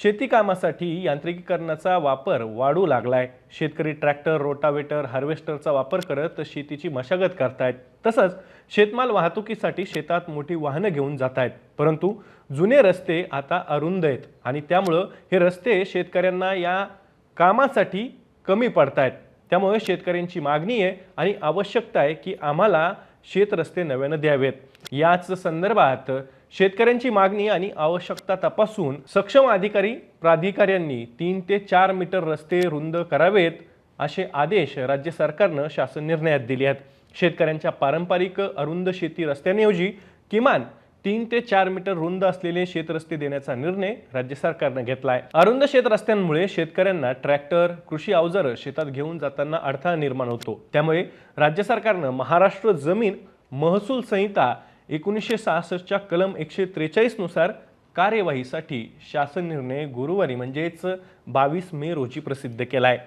शेती कामासाठी यांत्रिकीकरणाचा वापर वाढू लागलाय. शेतकरी ट्रॅक्टर रोटावेटर हार्वेस्टरचा वापर करत शेतीची मशागत करतायत. तसंच शेतमाल वाहतुकीसाठी शेतात मोठी वाहनं घेऊन जात आहेत परंतु जुने रस्ते आता अरुंद आहेत आणि त्यामुळं हे रस्ते शेतकऱ्यांना या कामासाठी कमी पडतायत. त्यामुळे शेतकऱ्यांची मागणी आहे आणि आवश्यकता आहे की आम्हाला शेतरस्ते नव्यानं द्यावेत. याच संदर्भात शेतकऱ्यांची मागणी आणि आवश्यकता तपासून सक्षम अधिकारी प्राधिकाऱ्यांनी तीन ते चार मीटर रस्ते रुंद करावेत असे आदेश राज्य सरकारनं शासन निर्णयात दिले आहेत. शेतकऱ्यांच्या पारंपरिक अरुंद शेती रस्त्यांऐवजी किमान तीन ते चार मीटर रुंद असलेले शेतरस्ते देण्याचा निर्णय राज्य सरकारनं घेतलाय. अरुंद शेत रस्त्यांमुळे शेतकऱ्यांना ट्रॅक्टर कृषी अवजारं शेतात घेऊन जाताना अडथळा निर्माण होतो. त्यामुळे राज्य सरकारनं महाराष्ट्र जमीन महसूल संहिता एकोणीसशे सहासष्टच्या कलम एकशे त्रेचाळीसनुसार कार्यवाहीसाठी शासन निर्णय गुरुवारी म्हणजेच बावीस मे रोजी प्रसिद्ध केला आहे